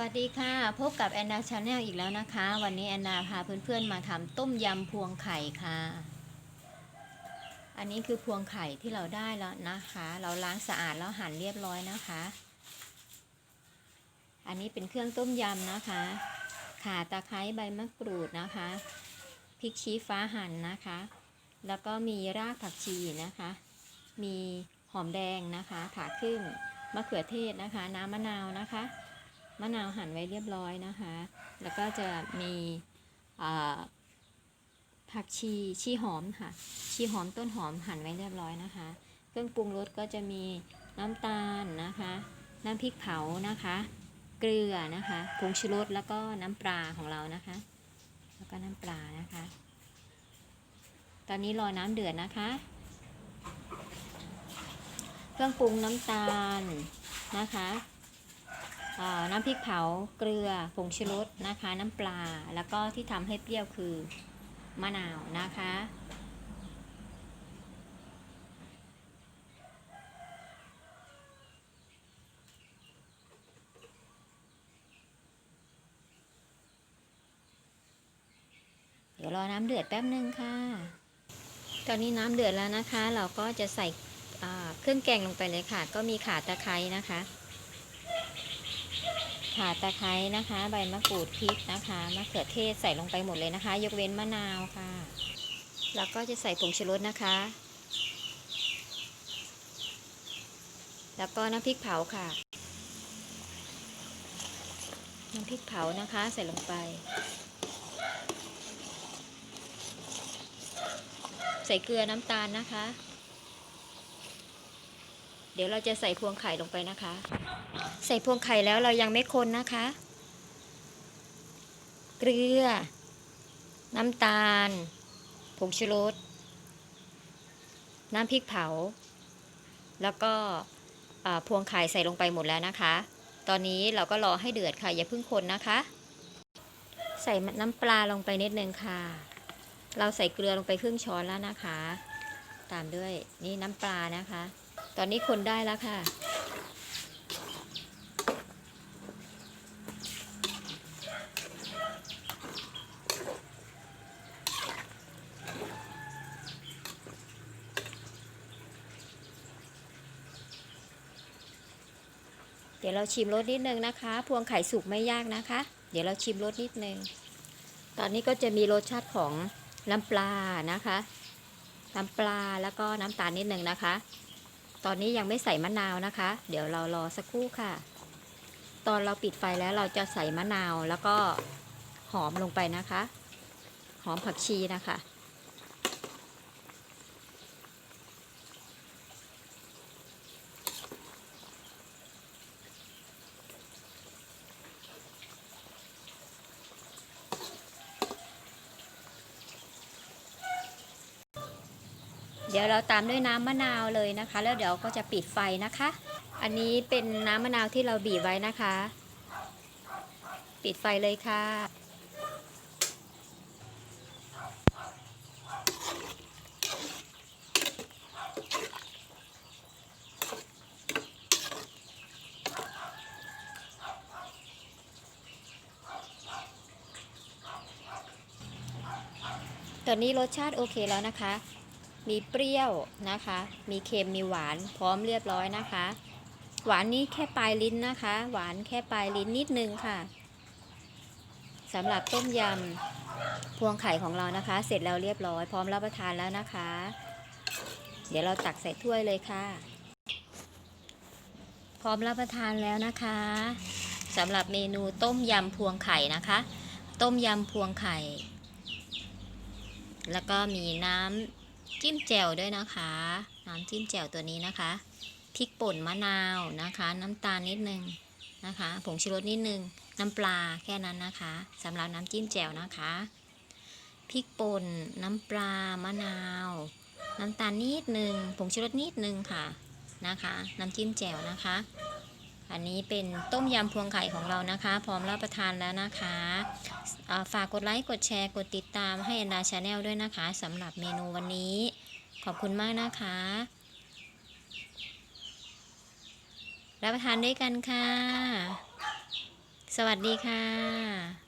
วัสดีค่ะ พบกับแอนนาชาแนลอีกแล้วนะคะ วันนี้แอนนาพาเพื่อนๆมาทำต้มยำพวงไข่ค่ะ อันนี้คือพวงไข่ที่เราได้แล้วนะคะ เราล้างสะอาดแล้วหั่นเรียบร้อยนะคะ อันนี้เป็นเครื่องต้มยำนะคะ ข่าตะไคร้ใบมะกรูดนะคะพริกชี้ฟ้าหั่นนะคะ แล้วก็มีรากผักชีนะคะ มีหอมแดงนะคะผ่าครึ่งมะเขือเทศนะคะ น้ำมะนาวนะคะ มะนาวหั่นไว้เรียบร้อยนะคะ แล้วก็จะมีผักชีชีหอมค่ะ ชีหอมต้นหอมหั่นไว้เรียบร้อยนะคะ เครื่องปรุงรสก็จะมีน้ำตาลนะคะ น้ำพริกเผานะคะ เกลือนะคะผงชูรสแล้วก็น้ำปลาของเรานะคะ แล้วก็น้ำปลานะคะ ตอนนี้รอน้ำเดือดนะคะ เครื่องปรุงน้ำตาลนะคะ น้ำพริกเผาเกลือผงชูรสนะคะ น้ำปลาแล้วก็ที่ทำให้เปรี้ยวคือมะนาวนะคะ เดี๋ยวรอน้ำเดือดแป๊บนึงค่ะ ตอนนี้น้ำเดือดแล้วนะคะ เราก็จะใส่เครื่องแกงลงไปเลยค่ะ ก็มีข่าตะไคร้นะคะ ข่าตะไคร้นะคะ ใบมะกรูดพริกนะคะมะเขือเทศใส่ลงไปหมดเลยนะคะ ยกเว้นมะนาวค่ะ แล้วก็จะใส่ผงชูรสนะคะ แล้วก็น้ำพริกเผาค่ะ น้ำพริกเผานะคะใส่ลงไป ใส่เกลือน้ำตาลนะคะ เดี๋ยวเราจะใส่พวงไข่ลงไปนะคะ ใส่พวงไข่แล้วเรายังไม่คนนะคะ เกลือ น้ำตาล ผงชูรส น้ำพริกเผา แล้วก็พวงไข่ใส่ลงไปหมดแล้วนะคะ ตอนนี้เราก็รอให้เดือดค่ะ อย่าเพิ่งคนนะคะ ใส่น้ำปลาลงไปนิดนึงค่ะ เราใส่เกลือลงไปครึ่งช้อนแล้วนะคะ ตามด้วยนี่น้ำปลานะคะ ตอนนี้คนได้แล้วค่ะ เดี๋ยวเราชิมรสนิดนึงนะคะ พวงไข่สุกไม่ยากนะคะ เดี๋ยวเราชิมรสนิดนึง ตอนนี้ก็จะมีรสชาติของน้ำปลานะคะ น้ำปลาแล้วก็น้ำตาลนิดนึงนะคะ ตอนนี้ยังไม่ใส่มะนาวนะคะ เดี๋ยวเรารอสักครู่ค่ะ ตอนเราปิดไฟแล้วเราจะใส่มะนาวแล้วก็หอมลงไปนะคะ หอมผักชีนะคะ เดี๋ยวเราตามด้วยน้ำมะนาวเลยนะคะ แล้วเดี๋ยวก็จะปิดไฟนะคะ อันนี้เป็นน้ำมะนาวที่เราบีบไว้นะคะ ปิดไฟเลยค่ะ ตอนนี้รสชาติโอเคแล้วนะคะ มีเปรี้ยวนะคะ มีเค็มมีหวานพร้อมเรียบร้อยนะคะ หวานนี้แค่ปลายลิ้นนะคะ หวานแค่ปลายลิ้นนิดนึงค่ะสำหรับต้มยำพวงไข่ของเรานะคะ เสร็จแล้วเรียบร้อยพร้อมรับประทานแล้วนะคะ เดี๋ยวเราตักใส่ถ้วยเลยค่ะ พร้อมรับประทานแล้วนะคะสำหรับเมนูต้มยำพวงไข่นะคะ ต้มยำพวงไข่ แล้วก็มีน้ำ จิ้มแจ่วด้วยนะคะ น้ำจิ้มแจ่วตัวนี้นะคะพริกป่นมะนาวนะคะ น้ำตาลนิดนึงนะคะผงชูรสนิดนึง น้ำปลาแค่นั้นนะคะสำหรับน้ำจิ้มแจ่วนะคะพริกป่นน้ำปลามะนาว น้ำตาลนิดนึงผงชูรสนิดนึงค่ะนะคะ น้ำจิ้มแจ่วนะคะ อันนี้เป็นต้มยำพวงไข่ของเรานะคะ พร้อมรับประทานแล้วนะคะฝากกดไลค์กดแชร์กดติดตามให้อนดาชาแนลด้วยนะคะสำหรับเมนูวันนี้ ขอบคุณมากนะคะ รับประทานด้วยกันค่ะ สวัสดีค่ะ